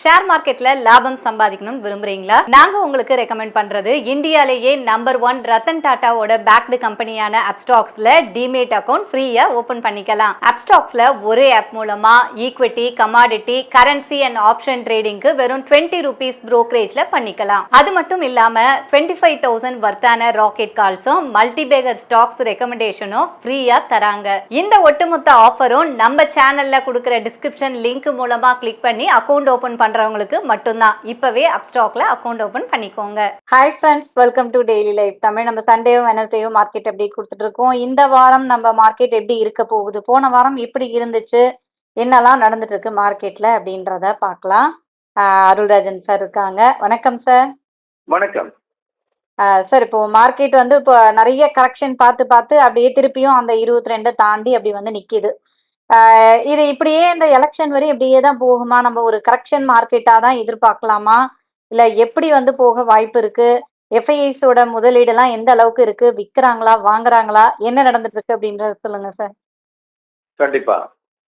Share மார்க்கெட்ல லாபம் சம்பாதிக்கணும்னு விரும்புறீங்களா? நாங்க உங்களுக்கு ரெக்கமெண்ட் பண்றது இந்தியாலேயே நம்பர் ஒன் ரத்தன் டாட்டாவோட பேக்டு கம்பெனியான அப்ஸ்டாக்ஸ்ல டிமேட் அக்கௌண்ட் ஃப்ரீயா ஓபன் பண்ணிக்கலாம். அப்ஸ்டாக்ஸ்ல ஒரே ஆப் மூலமா equity commodity currency and option ட்ரேடிங்க்கு வெறும் டுவெண்ட்டி ருபீஸ் ப்ரோக்கரேஜ்ல பண்ணிக்கலாம். அது மட்டும் இல்லாம டுவெண்ட்டி ஃபைவ் தௌசண்ட் வர்த்தான ராக்கெட் கால்ஸும் மல்டிபேகர் ஸ்டாக்ஸ் ரெக்கமெண்டேஷனும் ஃப்ரீயா தராங்க. இந்த ஒட்டுமொத்த ஆஃபரும் நம்ம சேனல்ல கொடுக்குற டிஸ்கிரிப்ஷன் லிங்க் மூலமா கிளிக் பண்ணி அக்கௌண்ட் ஓபன் பண்றவங்களுக்கு மட்டும்தான். இப்பவே அப்ஸ்டாக்ல அக்கவுண்ட் ஓபன் பண்ணிக்கோங்க. Hi friends welcome to daily life Tamil நம்ம சண்டேவும் வெனஸ்டேவும் மார்க்கெட் அப்டேட் கொடுத்துட்டு இருக்கோம்? இந்த வாரம் நம்ம மார்க்கெட் எப்படி இருக்க போகுது? போன வாரம் எப்படி இருந்துச்சு. என்னெல்லாம் நடந்துட்டு இருக்கு மார்க்கெட்ல அப்படின்றத பார்க்கலாம். அருள்ராஜன் சார் இருக்காங்க. வணக்கம் சார் வணக்கம். சார் இப்போ மார்க்கெட் வந்து இப்போ நிறைய கரெக்ஷன் பார்த்து பார்த்து அப்படியே திருப்பியும் அந்த இருபத்தி ரெண்டை தாண்டி அப்படி வந்து நிற்கிது இது இப்படியே இந்த எலெக்ஷன் வரை இப்படியே தான் போகுமா? நம்ம ஒரு கரெக்ஷன் மார்க்கெட்டாக தான் எதிர்பார்க்கலாமா? இல்லை எப்படி வந்து போக வாய்ப்பு இருக்கு? எஃப்ஐஐஸோட முதலீடெல்லாம் எந்த அளவுக்கு இருக்கு? விற்கிறாங்களா வாங்குறாங்களா? என்ன நடந்துட்டு இருக்கு அப்படின்றத சொல்லுங்க சார் கண்டிப்பா.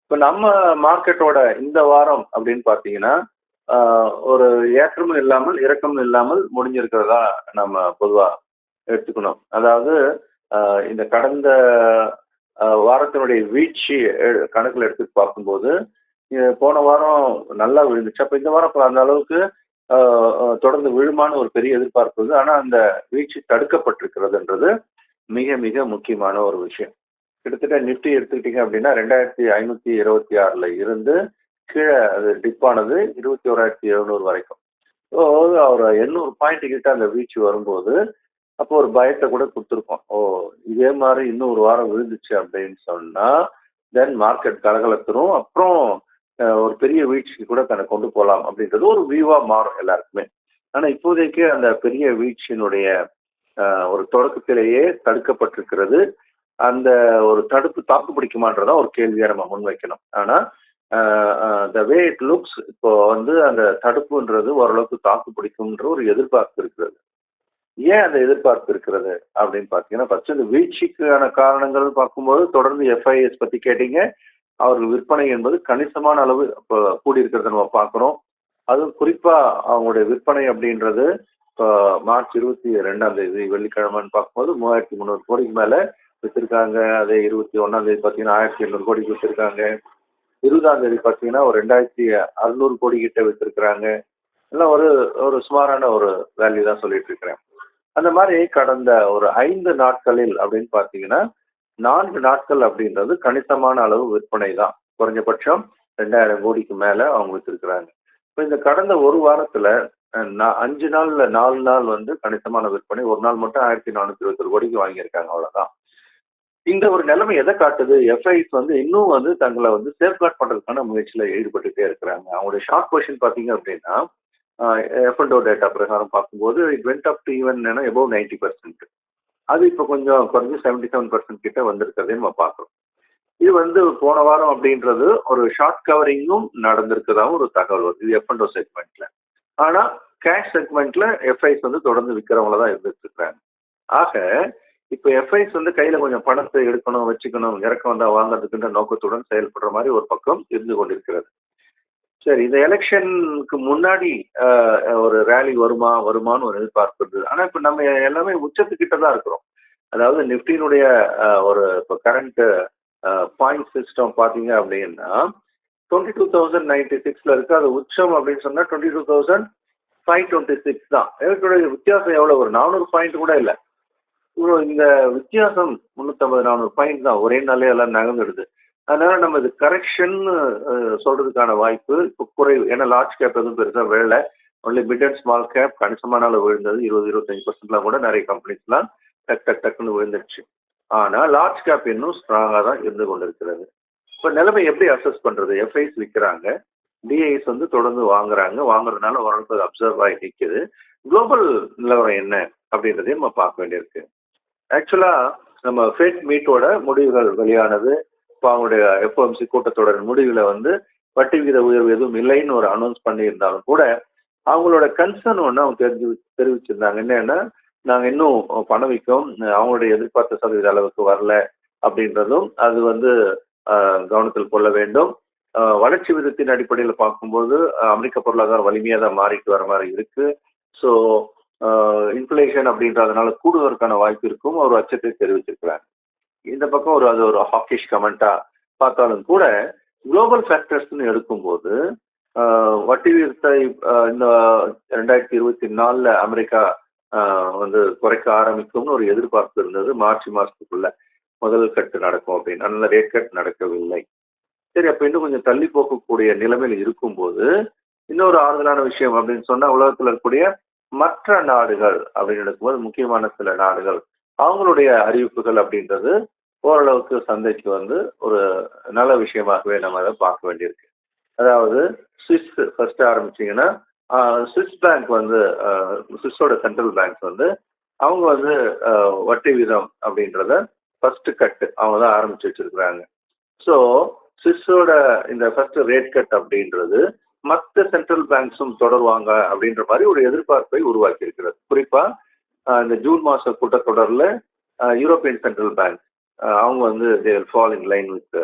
இப்போ நம்ம மார்க்கெட்டோட இந்த வாரம் அப்படின்னு பார்த்தீங்கன்னா ஒரு ஏற்றமும் இல்லாமல் இறக்கமும் இல்லாமல் முடிஞ்சிருக்கிறதா நம்ம பொதுவாக எடுத்துக்கணும். அதாவது இந்த கடந்த வாரத்தினுடைய வீழ்ச்சி கணக்கில் எடுத்து பார்க்கும்போது போன வாரம் நல்லா விழுந்துச்சு. அப்போ இந்த வாரம் அந்த அளவுக்கு தொடர்ந்து விழுமான ஒரு பெரிய எதிர்பார்ப்பு இருக்குது ஆனால் அந்த வீழ்ச்சி தடுக்கப்பட்டிருக்கிறதுன்றது மிக மிக முக்கியமான ஒரு விஷயம். கிட்டத்தட்ட நிஃப்டி எடுத்துக்கிட்டீங்க அப்படின்னா ரெண்டாயிரத்தி ஐநூத்தி இருபத்தி ஆறுல இருந்து கீழே அது டிப் ஆனது இருபத்தி ஓராயிரத்தி எழுநூறு வரைக்கும். ஸோ ஒரு எண்ணூறு பாயிண்ட் கிட்ட அந்த வீழ்ச்சி வரும்போது அப்போ ஒரு பயத்தை கூட கொடுத்துருக்கோம் ஓ இதே மாதிரி இன்னும் ஒரு வாரம் விழுந்துச்சு அப்படின்னு சொன்னா தென் மார்க்கெட் கலகலத்துரும். அப்புறம் ஒரு பெரிய வீழ்ச்சிக்கு கூட தன்னை கொண்டு போகலாம் அப்படின்றது ஒரு வியூவா மாறும் எல்லாருக்குமே. ஆனா இப்போதைக்கு அந்த பெரிய வீழ்ச்சியினுடைய ஒரு தொடக்கத்திலேயே தடுக்கப்பட்டிருக்கிறது. அந்த ஒரு தடுப்பு தாக்கு பிடிக்குமான்றதான் ஒரு கேள்வியை நம்ம முன்வைக்கணும். ஆனா த வே இட் லுக்ஸ் இப்போ வந்து அந்த தடுப்புன்றது ஓரளவுக்கு தாக்கு பிடிக்கும்ன்ற ஒரு எதிர்பார்ப்பு இருக்கிறது. ஏன் அந்த எதிர்பார்ப்பு இருக்கிறது அப்படின்னு பார்த்தீங்கன்னா ஃபர்ஸ்ட் இந்த வீழ்ச்சிக்கான காரணங்கள் பார்க்கும்போது தொடர்ந்து எஃப்ஐஎஸ் பத்தி கேட்டீங்க. அவர்கள் விற்பனை என்பது கணிசமான அளவு இப்போ கூடியிருக்கிறத நம்ம பார்க்குறோம். அதுவும் குறிப்பா அவங்களுடைய விற்பனை அப்படின்றது இப்போ மார்ச் இருபத்தி ரெண்டாம் தேதி வெள்ளிக்கிழமைன்னு பார்க்கும்போது மூவாயிரத்தி முந்நூறு கோடிக்கு மேல வித்திருக்காங்க. அதே இருபத்தி ஒன்னாம் தேதி பார்த்தீங்கன்னா ஆயிரத்தி எண்ணூறு கோடிக்கு வித்திருக்காங்க. இருபதாம் தேதி பார்த்தீங்கன்னா ஒரு ரெண்டாயிரத்தி அறுநூறு கோடி கிட்ட வித்திருக்கிறாங்க. எல்லாம் ஒரு ஒரு சுமாரான ஒரு வேல்யூ தான் சொல்லிட்டு இருக்கிறேன். அந்த மாதிரி கடந்த ஒரு ஐந்து நாட்களில் அப்படின்னு பார்த்தீங்கன்னா நான்கு நாட்கள் அப்படின்றது கணிசமான அளவு விற்பனை தான். குறைஞ்சபட்சம் ரெண்டாயிரம் கோடிக்கு மேலே அவங்க வித்திருக்கிறாங்க. இப்போ இந்த கடந்த ஒரு வாரத்தில் அஞ்சு நாள்ல நாலு நாள் வந்து கணிசமான விற்பனை ஒரு நாள் மட்டும் ஆயிரத்தி நானூத்தி இருபத்தொரு கோடிக்கு வாங்கியிருக்காங்க அவ்வளவுதான். இந்த ஒரு நிலைமை எதை காட்டுது? எஃப்ஐஸ் வந்து இன்னும் வந்து தங்களை வந்து சேஃப்கார்ட் பண்றதுக்கான முயற்சியில ஈடுபட்டுட்டே இருக்கிறாங்க. அவங்களுடைய ஷார்ட் கொஷின் பாத்தீங்க அப்படின்னா எஃப் அண்ட் டேட்டா பிரகாரம் பார்க்கும்போது it went up to even above ninety percent அது இப்போ கொஞ்சம் குறைஞ்சி செவன்டி செவன் பர்சன்ட் கிட்ட வந்திருக்கிறதே நம்ம பார்க்குறோம். இது வந்து போன வாரம் அப்படின்றது ஒரு ஷார்ட் கவரிங்கும் நடந்திருக்கதாகவும் ஒரு தகவல் வருது. இது எஃப் அண்ட் செக்மெண்ட்ல ஆனால் கேஷ் செக்மெண்ட்ல எஃப்ஐஸ் வந்து தொடர்ந்து விற்கிறவங்கள தான் இருந்துட்டு ஆக இப்போ எஃப்ஐஸ் வந்து கையில கொஞ்சம் பணத்தை எடுக்கணும் வச்சுக்கணும் இறக்கம் வந்தால் வாங்குறதுக்குன்ற நோக்கத்துடன் செயல்படுற மாதிரி ஒரு பக்கம் இருந்து கொண்டிருக்கிறது. சரி இந்த எலெக்ஷனுக்கு முன்னாடி ஒரு ரேலி வருமா வருமான்னு ஒரு எதிர்பார்ப்பு இருந்தது. ஆனா இப்ப நம்ம எல்லாமே உச்சத்துக்கிட்ட தான் இருக்கிறோம். அதாவது நிப்டினுடைய ஒரு இப்போ கரண்ட் பாயிண்ட் சிஸ்டம் பாத்தீங்க அப்படின்னா டுவெண்ட்டி டூ தௌசண்ட் நைன்டி சிக்ஸ்ல இருக்கு. அது உச்சம் அப்படின்னு சொன்னா twenty two thousand five twenty six தான். இதனுடைய வித்தியாசம் எவ்வளவு? ஒரு நானூறு பாயிண்ட் கூட இல்லை. இவ்வளோ இந்த வித்தியாசம் முந்நூற்றம்பது நானூறு பாயிண்ட் தான். ஒரே நாளே எல்லாம் நகர்ந்துடுது. அதனால நம்ம இது கரெக்ஷன் சொல்றதுக்கான வாய்ப்பு இப்போ குறைவு. ஏன்னா லார்ஜ் கேப் எதுவும் பெருசாக வேலை only mid and small cap கணிசமான அளவு விழுந்தது. இருபது இருபத்தஞ்சு பர்சன்ட்லாம் கூட நிறைய கம்பெனிஸ்லாம் டக் டக் டக்குன்னு விழுந்துடுச்சு ஆனால் லார்ஜ் கேப் இன்னும் ஸ்ட்ராங்காக தான் இருந்து கொண்டிருக்கிறது. இப்போ நிலைமை எப்படி அசஸ் பண்ணுறது எஃப்ஐஸ் விற்கிறாங்க டிஐஸ் வந்து தொடர்ந்து வாங்குறாங்க. வாங்குறதுனால ஓரளவுக்கு அப்சர்வ் ஆகி நிற்குது குளோபல் நிலவரம் என்ன அப்படின்றதையும் நம்ம பார்க்க வேண்டியிருக்கு. ஆக்சுவலாக நம்ம ஃபேட் மீட்டோட முடிவுகள் வெளியானது. இப்போ அவங்களுடைய எஃப்எம்சி கூட்டத்தொடர் முடிவில் வந்து வட்டி விகித உயர்வு எதுவும் இல்லைன்னு ஒரு அனௌன்ஸ் பண்ணியிருந்தாலும் கூட அவங்களோட கன்சர்ன் ஒன்று அவங்க தெரிஞ்சு தெரிவிச்சிருந்தாங்க. என்னன்னா நாங்கள் இன்னும் பணவீக்கம் அவங்களுடைய எதிர்பார்த்த சதவீத அளவுக்கு வரல அப்படின்றதும் அது வந்து கவனத்தில் கொள்ள வேண்டும். வளர்ச்சி விதத்தின் அடிப்படையில் பார்க்கும்போது அமெரிக்க பொருளாதாரம் வலிமையாக தான் மாறிட்டு வர மாதிரி இருக்கு. ஸோ இன்ஃப்ளேஷன் அப்படின்றதுனால கூடுவதற்கான வாய்ப்பு இருக்கும். ஒரு அச்சத்தை தெரிவிச்சிருக்கிறாங்க. இந்த பக்கம் ஒரு அது ஒரு ஹாக்கிஷ் கமெண்டா பார்த்தாலும் கூட குளோபல் ஃபேக்டர்ஸ்னு எடுக்கும்போது வட்டி விகிதத்தை இந்த ரெண்டாயிரத்தி இருபத்தி நாலுல அமெரிக்கா வந்து குறைக்க ஆரம்பிக்கும்னு ஒரு எதிர்பார்ப்பு இருந்தது. மார்ச் மாசத்துக்குள்ள முதல் கட்டு நடக்கும் அப்படின்னு. அந்த ரேட் கட் நடக்கவில்லை. சரி அப்ப இன்னும் கொஞ்சம் தள்ளி போகக்கூடிய நிலைமையில் இருக்கும்போது இன்னொரு ஆறுதலான விஷயம் அப்படின்னு சொன்னா உலகத்தில் இருக்கக்கூடிய மற்ற நாடுகள் அப்படின்னு எடுக்கும்போது முக்கியமான சில நாடுகள் அவங்களுடைய அறிவிப்புகள் அப்படின்றது ஓரளவுக்கு சந்தைக்கு வந்து ஒரு நல்ல விஷயமாகவே நம்ம அதை பார்க்க வேண்டியிருக்கு. அதாவது சுவிஸ் ஃபர்ஸ்ட் ஆரம்பிச்சீங்கன்னா சுவிஸ் பேங்க் வந்து சுவிஸோட சென்ட்ரல் பேங்க் வந்து அவங்க வந்து வட்டி வீதம் அப்படின்றத ஃபர்ஸ்ட் கட்டு அவங்க தான் ஆரம்பிச்சு வச்சிருக்கிறாங்க. ஸோ சுவிஸோட இந்த ஃபர்ஸ்ட் ரேட் கட் அப்படின்றது மற்ற சென்ட்ரல் பேங்க்ஸும் தொடருவாங்க அப்படின்ற மாதிரி ஒரு எதிர்பார்ப்பை உருவாக்கி இருக்கிறது குறிப்பா இந்த ஜூன் மாச கூட்டத்தொடரில் யூரோப்பியன் சென்ட்ரல் பேங்க் அவங்க வந்து fall in line with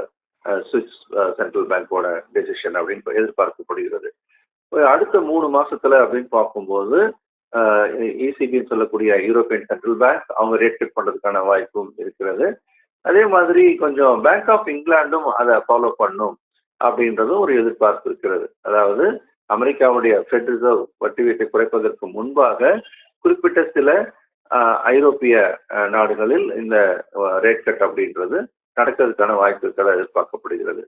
Swiss central பேங்கோட டெசிஷன் அப்படின்னு எதிர்பார்க்கப்படுகிறது. அடுத்த மூணு மாசத்துல அப்படின்னு பார்க்கும்போது இசிபின்னு சொல்லக்கூடிய யூரோப்பியன் சென்ட்ரல் பேங்க் அவங்க ரேட் கட் பண்றதுக்கான வாய்ப்பும் இருக்கிறது. அதே மாதிரி கொஞ்சம் பேங்க் ஆஃப் இங்கிலாண்டும் அதை ஃபாலோ பண்ணும் அப்படின்றதும் ஒரு எதிர்பார்ப்பு இருக்கிறது. அதாவது அமெரிக்காவுடைய ஃபெட் ரிசர்வ் வட்டி வீட்டை குறைப்பதற்கு முன்பாக குறிப்பிட்ட சில ஐரோப்பிய நாடுகளில் இந்த ரேட் கட் அப்படின்றது நடக்கிறதுக்கான வாய்ப்புகளை எதிர்பார்க்கப்படுகிறது.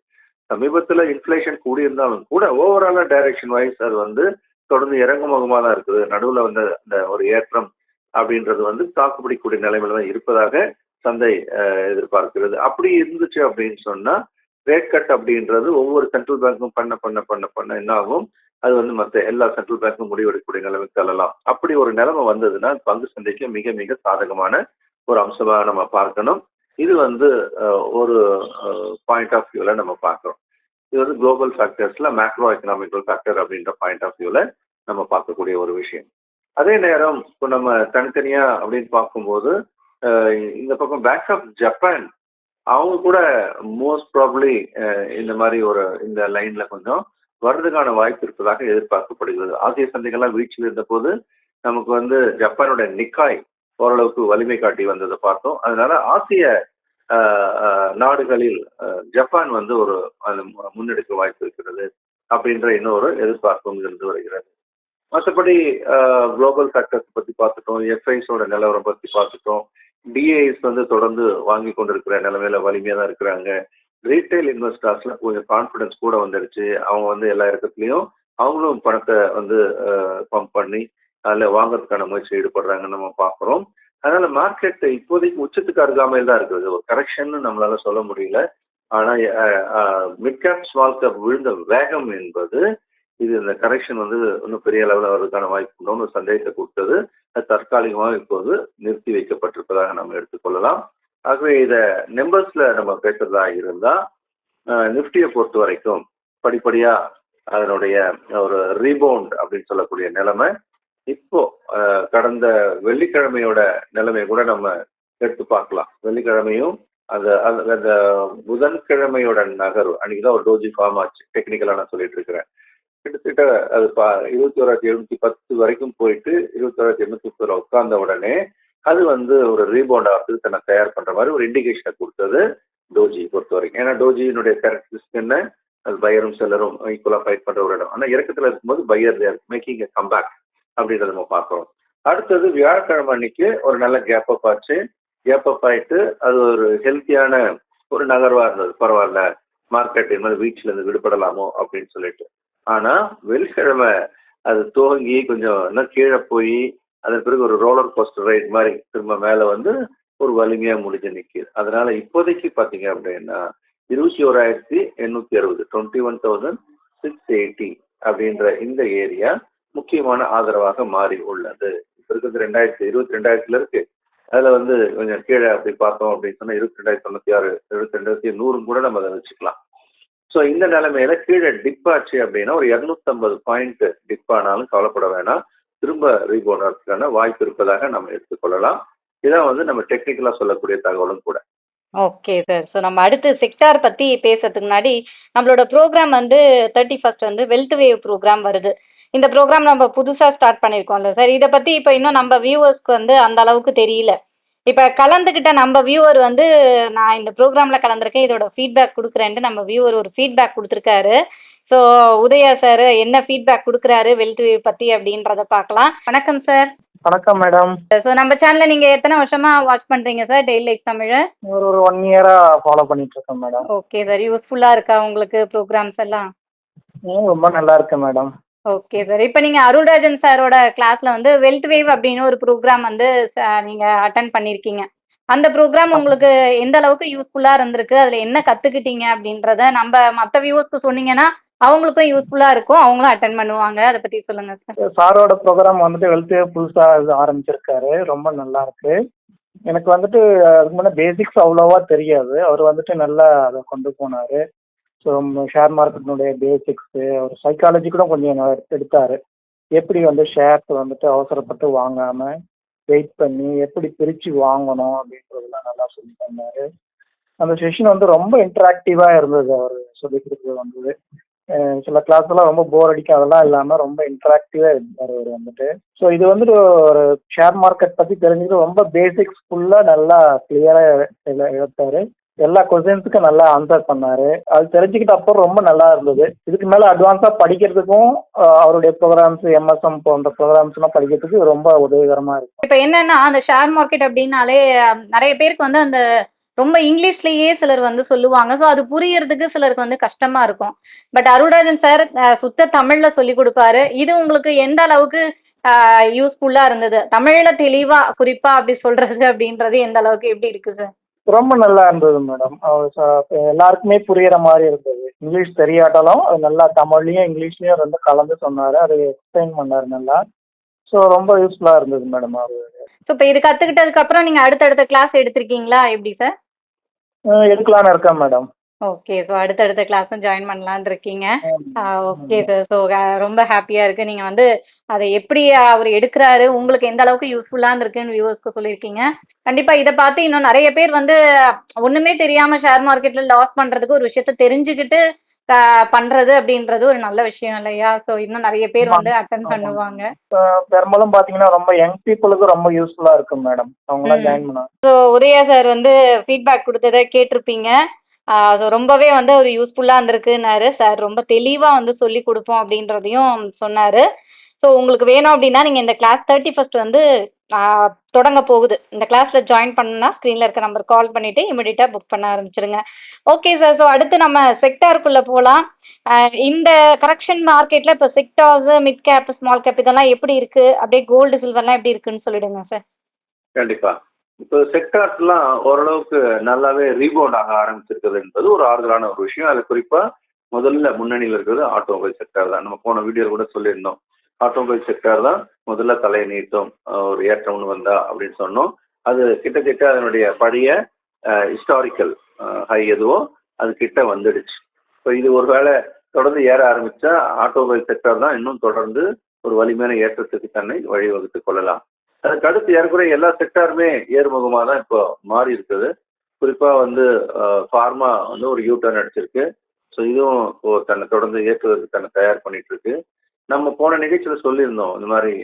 சமீபத்தில் இன்ஃப்ளேஷன் கூடியிருந்தாலும் கூட ஓவராலாக டைரக்ஷன் வைஸ் அது வந்து தொடர்ந்து இறங்குமுகமாக தான் இருக்குது. நடுவில் வந்து அந்த ஒரு ஏற்றம் அப்படின்றது வந்து தாக்குப்பிடிக்கூடிய நிலைமையில தான் இருப்பதாக சந்தை எதிர்பார்க்கிறது. அப்படி இருந்துச்சு அப்படின்னு சொன்னால் ரேட் கட் அப்படின்றது ஒவ்வொரு சென்ட்ரல் பேங்க்கும் பண்ண பண்ண பண்ண பண்ண என்ன ஆகும்? அது வந்து மற்ற எல்லா சென்ட்ரல் பேங்க்கும் முடிவெடுக்கக்கூடிய நிலைமைக்கு தள்ளலாம் அப்படி ஒரு நிலைமை வந்ததுன்னா பங்கு சந்தைக்கு மிக மிக சாதகமான ஒரு அம்சமாக நம்ம பார்க்கணும். இது வந்து ஒரு பாயிண்ட் ஆஃப் வியூவில் நம்ம பார்க்குறோம். இது வந்து குளோபல் ஃபேக்டர்ஸில் மேக்ரோ எக்கனாமிக்கல் ஃபேக்டர் அப்படின்ற பாயிண்ட் ஆஃப் வியூவில் நம்ம பார்க்கக்கூடிய ஒரு விஷயம். அதே நேரம் இப்போ நம்ம தனித்தனியாக அப்படின்னு பார்க்கும்போது இந்த பக்கம் பேங்க் ஆஃப் ஜப்பான் அவங்க கூட மோஸ்ட் ப்ராப்ளி இந்த மாதிரி ஒரு இந்த லைனில் கொஞ்சம் வர்றதுக்கான வாய்ப்பு இருப்பதாக எதிர்பார்க்கப்படுகிறது. ஆசிய சந்தைகள்லாம் வீழ்ச்சியில் இருந்த போது நமக்கு வந்து ஜப்பானோட நிக்காய் ஓரளவுக்கு வலிமை காட்டி வந்ததை பார்த்தோம். அதனால ஆசிய நாடுகளில் ஜப்பான் வந்து ஒரு முன்னெடுக்க வாய்ப்பு இருக்கிறது அப்படின்ற இன்னொரு எதிர்பார்ப்பும் இருந்து வருகிறது. மற்றபடி குளோபல் ஃபேக்டர்ஸ் பத்தி பார்த்துட்டோம். எஃப்ஐஸோட நிலவரம் பத்தி பார்த்துட்டோம். டிஏஎஸ் வந்து தொடர்ந்து வாங்கி கொண்டிருக்கிற நிலைமையில வலிமையா தான் இருக்கிறாங்க. ரீட்டைல் இன்வெஸ்டர்ஸ்ல கொஞ்சம் கான்ஃபிடன்ஸ் கூட வந்துடுச்சு அவங்க வந்து எல்லா இடத்துலயும் அவங்களும் பணத்தை வந்து பம்ப் பண்ணி அதில் வாங்குறதுக்கான முயற்சி ஈடுபடுறாங்கன்னு நம்ம பார்க்குறோம். அதனால மார்க்கெட் இப்போதைக்கு உச்சத்துக்கு அருகாமையில் தான் இருக்குது. ஒரு கரெக்ஷன் நம்மளால சொல்ல முடியல. ஆனால் மிட் கேப் ஸ்மால் கேப் விழுந்த வேகம் என்பது இது இந்த கரெக்ஷன் வந்து இன்னும் பெரிய அளவில் வர்றதுக்கான வாய்ப்பு உண்டோன்னு சந்தேகத்தை கொடுத்தது. அது தற்காலிகமாக இப்போது நிறுத்தி வைக்கப்பட்டிருப்பதாக நம்ம எடுத்துக்கொள்ளலாம். ஆகவே இதை நம்பர்ஸ்ல நம்ம பேசுறதா இருந்தா நிஃப்டியை பொறுத்த வரைக்கும் படிப்படியா அதனுடைய ஒரு ரீபவுண்ட் அப்படின்னு சொல்லக்கூடிய நிலைமை இப்போ கடந்த வெள்ளிக்கிழமையோட நிலைமையை கூட நம்ம எடுத்து பார்க்கலாம். வெள்ளிக்கிழமையும் அந்த அந்த- புதன்கிழமையோட நகர்வு அன்னைக்கு தான் ஒரு டோஜி ஃபார்ம் ஆச்சு டெக்னிக்கலா நான் சொல்லிட்டு இருக்கிறேன். கிட்டத்தட்ட அது பா- இருபத்தி ஓராயிரத்தி எழுநூத்தி பத்து வரைக்கும் போயிட்டு இருபத்தி ஓராயிரத்தி எண்ணூத்தி முப்பதுல உட்கார்ந்த உடனே அது வந்து ஒரு ரீபவுண்ட் ஆகிறதுக்கு தன்னை தயார் பண்ற மாதிரி ஒரு இண்டிகேஷனை கொடுத்தது டோஜி பொறுத்த வரைக்கும் ஏன்னா டோஜியினுடைய கேரக்டரிஸ்டிக் என்ன? அது பையரும் செல்லரும் ஈக்குவலா ஃபைட் பண்ற ஒரு இடம். ஆனா இறக்கத்துல இருக்கும்போது buyer they're making a comeback அப்படின்றத நம்ம பார்க்கிறோம். அடுத்தது வியாழக்கிழமை அன்னைக்கு ஒரு நல்ல கேப் அப் ஆச்சு கேப் அப் ஆயிட்டு அது ஒரு ஹெல்த்தியான ஒரு நகர்வா இருந்தது. பரவாயில்ல மார்க்கெட் இந்த மாதிரி இருந்து விடுபடலாமோ அப்படின்னு சொல்லிட்டு. ஆனா வெள்ளிக்கிழமை அது துவங்கி கொஞ்சம் இன்னும் கீழே போய் அதன் பிறகு ஒரு ரோலர் கோஸ்டர் ரைட் மாதிரி திரும்ப மேல வந்து ஒரு வலிமையா முடிஞ்சு நிக்குது. அதனால இப்போதைக்கு பாத்தீங்க அப்படின்னா இருபத்தி ஓராயிரத்தி எண்ணூத்தி அறுபது twenty one thousand six eighty அப்படின்ற இந்த ஏரியா முக்கியமான ஆதரவாக மாறி உள்ளது. இப்போ இருக்கிறது ரெண்டாயிரத்தி இருபத்தி ரெண்டாயிரத்துல இருக்கு. அதுல வந்து கொஞ்சம் கீழே அப்படி பார்த்தோம் அப்படின்னு சொன்னா இருபத்தி ரெண்டாயிரத்தி தொண்ணூத்தி ஆறு இருபத்தி ரெண்டாயிரத்தி நூறும் கூட நம்ம அதை வச்சுக்கலாம். ஸோ இந்த நிலைமையில கீழே டிப் ஆச்சு அப்படின்னா ஒரு இரநூத்தம்பது பாயிண்ட் டிப் ஆனாலும் கவலைப்பட வேணாம். திரும்ப ரீபவுண்ட் ஆகிறதுக்கான வாய்ப்பு இருப்பதாக நம்ம எடுத்துக்கொள்ளலாம். இதான் வந்து நம்ம டெக்னிக்கலா சொல்லக்கூடிய தகவலும் கூட. ஓகே சார் ஸோ நம்ம அடுத்து செக்டார் பற்றி பேசுறதுக்கு முன்னாடி நம்மளோட ப்ரோக்ராம் வந்து தேர்ட்டி ஃபர்ஸ்ட் வந்து வெல்த் வேவ் ப்ரோக்ராம் வருது. இந்த ப்ரோக்ராம் நம்ம புதுசாக ஸ்டார்ட் பண்ணியிருக்கோம்ல சார் இதை பற்றி இப்போ இன்னும் நம்ம வியூவர்ஸ்க்கு வந்து அந்த அளவுக்கு தெரியல. இப்போ கலந்துக்கிட்ட நம்ம வியூவர் வந்து நான் இந்த ப்ரோக்ராமில் கலந்துருக்கேன் இதோட ஃபீட்பேக் கொடுக்குறேன்ட்டு நம்ம வியூவர் ஒரு ஃபீட்பேக் கொடுத்துருக்காரு. ஸோ உதயா சார் என்ன ஃபீட்பேக் கொடுக்குறாரு வேவ் பற்றி அப்படின்றத பார்க்கலாம் வணக்கம் சார் வணக்கம் மேடம் ஸோ நம்ம சேனலில் நீங்கள் எத்தனை வருஷமாக வாட்ச் பண்ணுறீங்க சார் டெய்லி லைஃப் தமிழ் ஒரு ஒரு ஒன் இயரா ஃபாலோ பண்ணிட்டு இருக்கேன் மேடம் ஓகே சார் யூஸ்ஃபுல்லாக இருக்கா உங்களுக்கு ப்ரோக்ராம்ஸ் எல்லாம்? ரொம்ப நல்லா இருக்கு மேடம் ஓகே சார் இப்போ நீங்கள் அருள்ராஜன் சாரோட கிளாஸில் வந்து வெல்த் வேவ் அப்படின்னு ஒரு ப்ரோக்ராம் வந்து நீங்கள் அட்டன் பண்ணியிருக்கீங்க அந்த ப்ரோக்ராம் உங்களுக்கு எந்த அளவுக்கு யூஸ்ஃபுல்லாக இருந்திருக்கு? அதில் என்ன கற்றுக்கிட்டீங்க அப்படின்றத நம்ம மற்ற வியூவர்ஸ்க்கு சொன்னீங்கன்னா அவங்களுக்கும் யூஸ்ஃபுல்லாக இருக்கும். அவங்களும் அட்டன் பண்ணுவாங்க. அதை பற்றி சொல்லுங்கள் சார் சாரோட ப்ரோக்ராம் வந்துட்டு வெல்த் புதுசா இது ஆரம்பிச்சிருக்காரு. ரொம்ப நல்லா இருக்கு. எனக்கு வந்துட்டு அதுக்கு முன்னே பேசிக்ஸ் அவ்வளோவா தெரியாது. அவர் வந்துட்டு நல்லா அதை கொண்டு போனாரு. ஸோ ஷேர் மார்க்கெட்டினுடைய பேசிக்ஸு அவர் சைக்காலஜி கூட கொஞ்சம் எடுத்தாரு. எப்படி வந்து ஷேர்ஸ் வந்துட்டு அவசரப்பட்டு வாங்காம வெயிட் பண்ணி எப்படி பிரித்து வாங்கணும் அப்படின்றதெல்லாம் நல்லா சொல்லி தந்தாரு. அந்த செஷன் வந்து ரொம்ப இன்ட்ராக்டிவாக இருந்தது அவர். சொல்லி கொடுக்குறது வந்தது சில கிளாஸ் எல்லாம் ரொம்ப போர் அடிக்கும். அதெல்லாம் இல்லாம ரொம்ப இன்ட்ராக்டிவாக இருந்தார் அவர் வந்துட்டு. ஸோ இது வந்துட்டு ஒரு ஷேர் மார்க்கெட் பத்தி தெரிஞ்சுட்டு ரொம்ப பேசிக்ஸ் ஃபுல்லா நல்லா கிளியரா எடுத்தாரு எல்லா கொஸ்டின்ஸுக்கும் நல்லா ஆன்சர் பண்ணாரு. அது தெரிஞ்சுக்கிட்ட அப்புறம் ரொம்ப நல்லா இருந்தது. இதுக்கு மேல அட்வான்ஸா படிக்கிறதுக்கும் அவருடைய ப்ரோக்ராம்ஸ் எம்எஸ்எம் போன்ற ப்ரோக்ராம்ஸ் எல்லாம் படிக்கிறதுக்கு ரொம்ப உதவிகரமா இருக்கும் இப்போ என்னன்னா அந்த ஷேர் மார்க்கெட் அப்படின்னாலே நிறைய பேருக்கு வந்து அந்த ரொம்ப இங்கிலீஷ்லயே சிலர் வந்து சொல்லுவாங்க. ஸோ அது புரியறதுக்கு சிலருக்கு வந்து கஷ்டமா இருக்கும். பட் அருள்ராஜன் சார் சுத்த தமிழ்ல சொல்லி கொடுப்பாரு. இது உங்களுக்கு எந்த அளவுக்கு யூஸ்ஃபுல்லா இருந்தது? தமிழ்ல தெளிவா குறிப்பா அப்படி சொல்றது அப்படின்றது எந்த அளவுக்கு எப்படி இருக்கு சார் ரொம்ப நல்லா இருந்தது மேடம் எல்லாருக்குமே புரியுற மாதிரி இருந்தது. இங்கிலீஷ் தெரியாட்டாலும் அது நல்லா தமிழ்லயும் இங்கிலீஷ்லயும் ரெண்டு கலந்து சொன்னாரு. அதை எக்ஸ்பிளைன் பண்ணாரு நல்லா. ஸோ ரொம்ப யூஸ்ஃபுல்லா இருந்தது மேடம் அவரு. ஸோ இப்போ இது கத்துக்கிட்டதுக்கு அப்புறம் நீங்க அடுத்தடுத்த கிளாஸ் எடுத்திருக்கீங்களா? எப்படி சார் அஹ் எடுக்கலான்னு இருக்கேன் மேடம். ஓகே ஸோ அடுத்தடுத்த கிளாஸும் ஜாயின் பண்ணலான்னு இருக்கீங்க. ஓகே சார் ஸோ ரொம்ப ஹாப்பியாக இருக்குது நீங்கள் வந்து அதை எப்படி அவர் எடுக்கிறாரு உங்களுக்கு எந்த அளவுக்கு யூஸ்ஃபுல்லாக இருக்குன்னு வியூவர்ஸ்க்கு சொல்லியிருக்கீங்க. கண்டிப்பாக இதை பார்த்து இன்னும் நிறைய பேர் வந்து ஒன்றுமே தெரியாமல் ஷேர் மார்க்கெட்டில் லாஸ் பண்ணுறதுக்கு ஒரு விஷயத்த தெரிஞ்சுக்கிட்டு பண்றது அப்படின்றது ஒரு நல்ல விஷயம் இல்லையா? ஸோ இன்னும் நிறைய பேர் வந்து அட்டன் பண்ணுவாங்க. பெரும்பாலும் பாத்தீங்கன்னா ரொம்ப யங் பீப்புளுக்கு ரொம்ப யூஸ்ஃபுல்லா இருக்கும் மேடம் அவங்களாம் ம். ஜாயின் பண்ணாங்க. ஸோ உதயா சார் வந்து ஃபீட்பேக் கொடுத்ததை கேட்டிருப்பீங்க. ஸோ ரொம்பவே வந்து ஒரு யூஸ்ஃபுல்லாக இருந்திருக்குன்னாரு. சார் ரொம்ப தெளிவாக வந்து சொல்லி கொடுப்போம் அப்படின்றதையும் சொன்னார். ஸோ உங்களுக்கு வேணும் அப்படின்னா நீங்கள் இந்த கிளாஸ் தேர்ட்டி ஃபஸ்ட் வந்து தொடங்க போகுது. இந்த கிளாஸில் ஜாயின் பண்ணணும்னா ஸ்க்ரீனில் இருக்க நம்பர் கால் பண்ணிவிட்டு இமிடியட்டாக புக் பண்ண ஆரம்பிச்சிருங்க. ஓகே சார் ஸோ அடுத்து நம்ம செக்டாருக்குள்ளே போகலாம் இந்த கரெக்ஷன் மார்க்கெட்டில் இப்போ sectors mid cap small cap இதெல்லாம் எப்படி இருக்குது அப்படியே கோல்டு சில்வர்லாம் எப்படி இருக்குன்னு சொல்லிடுங்க சார் கண்டிப்பா. இப்போ செக்டார்ஸ்லாம் ஓரளவுக்கு நல்லாவே ரீபவுண்ட் ஆக ஆரம்பிச்சிருக்கிறது என்பது ஒரு ஆறுதலான ஒரு விஷயம். அது குறிப்பாக முதல்ல முன்னணியில் இருக்கிறது ஆட்டோமொபைல் செக்டார் தான். நம்ம போன வீடியோ கூட சொல்லியிருந்தோம். ஆட்டோமொபைல் செக்டார் தான் முதல்ல தலை நீட்டும். ஒரு ஏற்றம்னு வந்தா அப்படின்னு சொன்னோம். அது கிட்டத்தட்ட அதனுடைய பழைய ஹிஸ்டாரிக்கல் ஹை எதுவோ அது கிட்ட வந்துடுச்சு. இப்போ இது ஒருவேளை தொடர்ந்து ஏற ஆரம்பிச்சா ஆட்டோமொபைல் செக்டார் தான் இன்னும் தொடர்ந்து ஒரு வலிமையான ஏற்றத்துக்கு தன்னை வழிவகுத்துக் கொள்ளலாம். அதுக்கு அடுத்து ஏறக்குறைய எல்லா செக்டாருமே ஏறுமுகமாக தான் இப்போ மாறி இருக்குது. குறிப்பாக வந்து ஃபார்மா வந்து ஒரு யூ டர்ன் அடிச்சிருக்கு. ஸோ இதுவும் இப்போ தன்னை தொடர்ந்து ஏற்றுவதற்கு தன்னை தயார் பண்ணிட்டு இருக்கு நம்ம போன நிகழ்ச்சியில் சொல்லியிருந்தோம் இந்த மாதிரி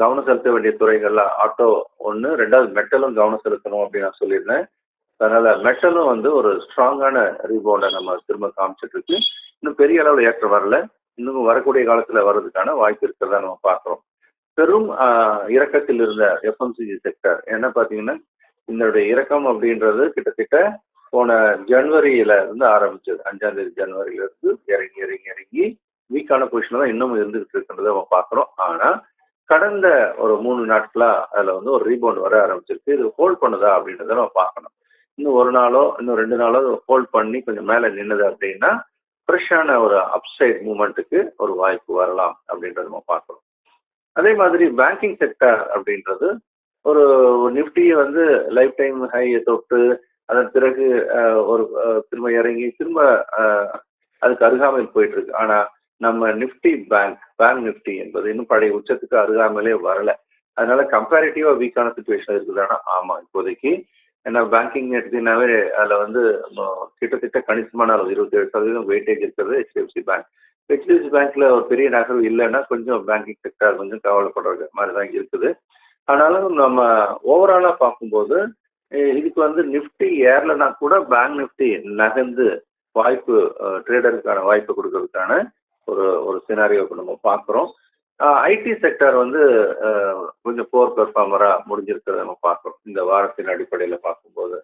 கவனம் செலுத்த வேண்டிய துறைகள்லாம் ஆட்டோ ஒன்று ரெண்டாவது மெட்டலும் கவனம் செலுத்தணும் அப்படின்னு நான் சொல்லியிருந்தேன். அதனால மெட்டலும் வந்து ஒரு ஸ்ட்ராங்கான ரீபவுண்டை நம்ம திரும்ப காமிச்சிட்டு இருக்கு. இன்னும் பெரிய அளவில் ஏற்றம் வரல. இன்னும் வரக்கூடிய காலத்தில் வர்றதுக்கான வாய்ப்பு இருக்கிறதா நம்ம பார்க்குறோம். பெரும் இறக்கத்தில் இருந்த எஃப்எம்சிஜி செக்டர் என்ன பார்த்தீங்கன்னா இதனுடைய இறக்கம் அப்படின்றது கிட்டத்தட்ட போன ஜனவரியில இருந்து ஆரம்பிச்சது. அஞ்சாம் தேதி ஜனவரியில இருந்து இறங்கி இறங்கி இறங்கி வீக்கான பொசிஷன் தான் இன்னமும் இருந்துகிட்டு இருக்குன்றதை நம்ம பார்க்குறோம். ஆனால் கடந்த ஒரு மூணு நாட்களா அதில் வந்து ஒரு ரீபவுண்ட் வர ஆரம்பிச்சிருக்கு. இது ஹோல்ட் பண்ணுதா அப்படின்றத நம்ம பார்க்கணும். இன்னும் ஒரு நாளோ இன்னும் ரெண்டு நாளோ ஹோல்ட் பண்ணி கொஞ்சம் மேலே நின்னுது அப்படின்னா ஃப்ரெஷ்ஷான ஒரு அப்சைட் மூமெண்ட்டுக்கு ஒரு வாய்ப்பு வரலாம் அப்படின்றத நம்ம பார்க்குறோம் அதே மாதிரி பேங்கிங் செக்டர் அப்படின்றது ஒரு நிஃப்டியை வந்து லைஃப் டைம் ஹையை தொட்டு அதன் பிறகு ஒரு திரும்ப இறங்கி திரும்ப அதுக்கு அருகாமையில் போயிட்டு இருக்கு ஆனா நம்ம நிஃப்டி பேங்க் பேங்க் நிஃப்டி என்பது இன்னும் பழைய உச்சத்துக்கு அருகாமையிலே வரல. அதனால கம்பேரிட்டிவா வீக்கான சுச்சுவேஷன் இருக்குது. ஆனால் ஆமா இப்போதைக்கு ஏன்னா பேங்கிங் எடுத்தீங்கன்னாவே அதில் வந்து கிட்டத்தட்ட கணிசமான அளவு இருபத்தேழு சதவீதம் வெயிட்டேஜ் இருக்கிறது ஹெச்டிஎஃப்சி பேங்க் ஹெச்டிஎஃப்சி பேங்க்ல ஒரு பெரிய நகர்வு இல்லைன்னா கொஞ்சம் பேங்கிங் செக்டர் கொஞ்சம் கவலைப்படுற மாதிரி தான் இருக்குது. ஆனாலும் நம்ம ஓவராலாக பார்க்கும்போது இதுக்கு வந்து நிஃப்டி ஏர்லனா கூட பேங்க் நிஃப்டி நகர்ந்து வாய்ப்பு ட்ரேடருக்கான வாய்ப்பு கொடுக்கறதுக்கான ஒரு ஒரு சினாரியோ இப்போ நம்ம பார்க்குறோம். ஐடி செக்டர் வந்து கொஞ்சம் போர் பெர்ஃபார்மராக முடிஞ்சிருக்கிறத நம்ம பார்க்குறோம் இந்த வாரத்தின் அடிப்படையில் பார்க்கும்போது.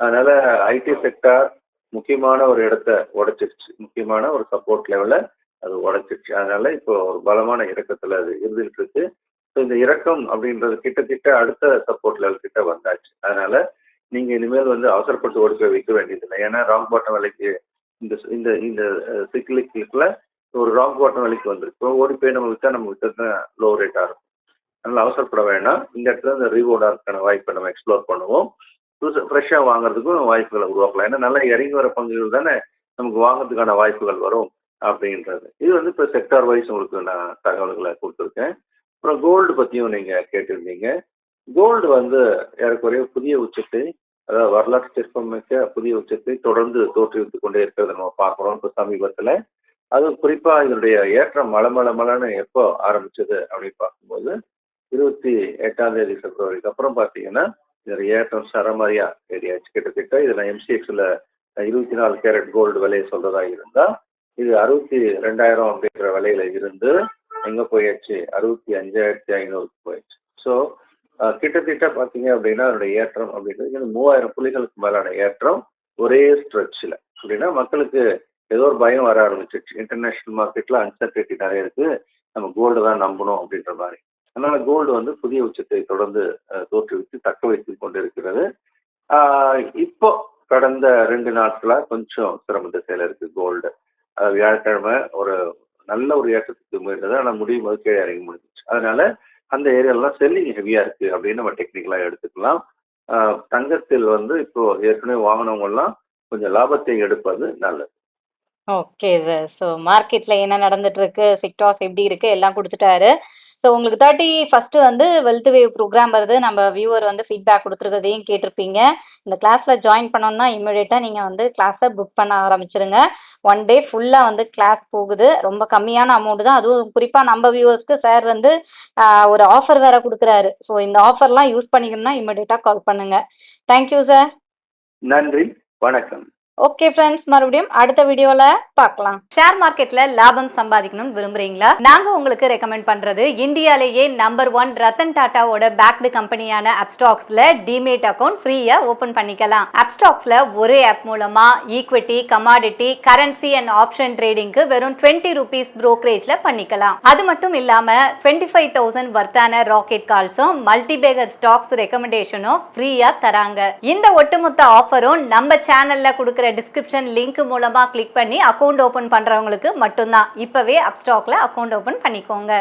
அதனால ஐடி செக்டார் முக்கியமான ஒரு இடத்த உடைச்சிருச்சு. முக்கியமான ஒரு சப்போர்ட் லெவலில் அது உடைச்சிருச்சு. அதனால இப்போ ஒரு பலமான இறக்கத்தில் அது இருந்துகிட்டு இருக்கு ஸோ இந்த இறக்கம் அப்படின்றது கிட்டத்தட்ட அடுத்த சப்போர்ட் லெவல் கிட்ட வந்தாச்சு. அதனால நீங்க இனிமேல் வந்து அவசரப்பட்டு ஓடி போய் வைக்க வேண்டியதில்லை. ஏன்னா ராங் பாட்டம் விலைக்கு இந்த இந்த இந்த சிக்கலுக்குள்ள ஒரு ராங் பாட்டம் விலைக்கு வந்திருக்கு. ஓடி போய் நம்ம விற்றா நம்ம விற்றது லோ ரேட்டாக இருக்கும். அதனால் அவசரப்பட வேண்டாம். இந்த இடத்துல இந்த ரீவோர்டாக இருக்கான வாய்ப்பை நம்ம எக்ஸ்ப்ளோர் பண்ணுவோம். புதுசு ஃப்ரெஷ்ஷாக வாங்குறதுக்கும் வாய்ப்புகளை உருவாக்கலாம். ஏன்னா நல்லா இறங்கி வர பங்குகள் தானே நமக்கு வாங்குறதுக்கான வாய்ப்புகள் வரும் அப்படின்றது. இது வந்து இப்போ செக்டார் வைஸ் உங்களுக்கு நான் தகவல்களை கொடுத்துருக்கேன். அப்புறம் கோல்டு பற்றியும் நீங்கள் கேட்டிருந்தீங்க. கோல்டு வந்து ஏறக்குறைய புதிய உச்சத்தை அதாவது வரலாற்று சிற்பமிக்க புதிய உச்சத்தை தொடர்ந்து தோற்றுவித்து கொண்டே இருக்கிறத நம்ம பார்க்குறோம். இப்போ சமீபத்தில் அதுவும் குறிப்பாக இதனுடைய ஏற்றம் மலை மலை மலைன்னு எப்போ ஆரம்பிச்சது அப்படின்னு பார்க்கும்போது இருபத்தி எட்டாம் தேதி பிப்ரவரிக்கு அப்புறம் பார்த்தீங்கன்னா இதனுடைய ஏற்றம் சரமாரியா ஏறியாச்சு கிட்டத்தட்ட இதில் எம்சிஎக்ஸில் இருபத்தி நாலு கேரட் கோல்டு விலையை சொல்றதா இருந்தால் இது அறுபத்தி ரெண்டாயிரம் அப்படிங்கிற விலையில இருந்து எங்கே போயாச்சு? அறுபத்தி அஞ்சாயிரத்தி ஐநூறுக்கு போயாச்சு. ஸோ கிட்டத்தட்ட பார்த்தீங்க அப்படின்னா அதனுடைய ஏற்றம் அப்படின்றது மூவாயிரம் புள்ளிகளுக்கு மேலான ஏற்றம் ஒரே ஸ்ட்ரெச்சில் அப்படின்னா மக்களுக்கு ஏதோ ஒரு பயம் வர ஆரம்பிச்சிருச்சு. இன்டர்நேஷனல் மார்க்கெட்ல அன்சர்டினிட்டி நிறைய இருக்கு. நம்ம கோல்டு தான் நம்பணும் அப்படின்ற மாதிரி. அதனால கோல்டு வந்து புதிய உச்சத்தை தொடர்ந்து தோற்றுவித்து தக்க வைத்து கொண்டு இருக்கிறது இப்போ கடந்த ரெண்டு நாட்களா கொஞ்சம் சிரம திசையில இருக்கு கோல்டு வியாழக்கிழமை ஒரு நல்ல ஒரு ஏற்றத்துக்கு முயன்றது. ஆனால் முடியும் போது கீழே இறங்கி முடிஞ்சிச்சு அதனால அந்த ஏரியாலாம் செல்லிங் ஹெவியா இருக்கு அப்படின்னு நம்ம டெக்னிக்கலாக எடுத்துக்கலாம். தங்கத்தில் வந்து இப்போ ஏற்கனவே வாங்கினவங்கெல்லாம் கொஞ்சம் லாபத்தை எடுப்பது நல்லது. ஓகே சார் ஸோ மார்க்கெட்டில் என்ன நடந்துட்டு இருக்கு செக்டார்ஸ் எப்படி இருக்கு? எல்லாம் கொடுத்துட்டாரு. ஸோ உங்களுக்கு தேர்ட்டி ஃபஸ்ட்டு வந்து வெல்த் வேவ் ப்ரோக்ராம் வருது. நம்ம வியூவர் வந்து ஃபீட்பேக் கொடுத்துருக்கதையும் கேட்டிருப்பீங்க. இந்த கிளாஸில் ஜாயின் பண்ணோம்னா இமீடியட்டாக நீங்கள் வந்து கிளாஸை புக் பண்ண ஆரம்பிச்சிருங்க. ஒன் டே ஃபுல்லாக வந்து கிளாஸ் போகுது. ரொம்ப கம்மியான அமௌண்ட் தான். அதுவும் குறிப்பாக நம்ம வியூவர்ஸ்க்கு சார் வந்து ஒரு ஆஃபர் வேறு கொடுக்குறாரு. ஸோ இந்த ஆஃபர்லாம் யூஸ் பண்ணிக்கணும்னா இமீடியட்டாக கால் பண்ணுங்கள் தேங்க்யூ சார் நன்றி. வணக்கம். ஓகே ஃப்ரெண்ட்ஸ் மறுபடியும் அடுத்த வீடியோல பார்க்கலாம். ஷேர் மார்க்கெட்ல லாபம் சம்பாதிக்கணும்னு விரும்புறீங்களா? நாங்க உங்களுக்கு ரெக்கமெண்ட் பண்றது இந்தியாலேயே நம்பர் ஒன் ரத்தன் டாட்டாவோட பேக்டு கம்பெனியான அப்ஸ்டாக்ஸ்ல டிமேட் அக்கௌண்ட் ஃப்ரீயா ஓபன் பண்ணிக்கலாம். அப்ஸ்டாக்ஸ்ல ஒரே ஆப் மூலமா equity commodity currency and option ட்ரேடிங்க்கு வெறும் டுவெண்ட்டி ருபீஸ் ப்ரோக்கரேஜ்ல பண்ணிக்கலாம். அது மட்டும் இல்லாம டுவெண்ட்டி ஃபைவ் தௌசண்ட் வர்த்தான ராக்கெட் கால்ஸும் மல்டிபேகர் ஸ்டாக்ஸ் ரெக்கமெண்டேஷனும் ஃப்ரீயா தராங்க. இந்த ஒட்டுமொத்த ஆஃபரும் நம்ம சேனல்ல கொடுக்குற டிஸ்கிரிப்ஷன் லிங்க் மூலமாக கிளிக் பண்ணி அக்கவுண்ட் ஓபன் பண்றவங்களுக்கு மட்டும்தான். இப்பவே அப்ஸ்டாக்ல அக்கவுண்ட் ஓபன் பண்ணிக்கோங்க.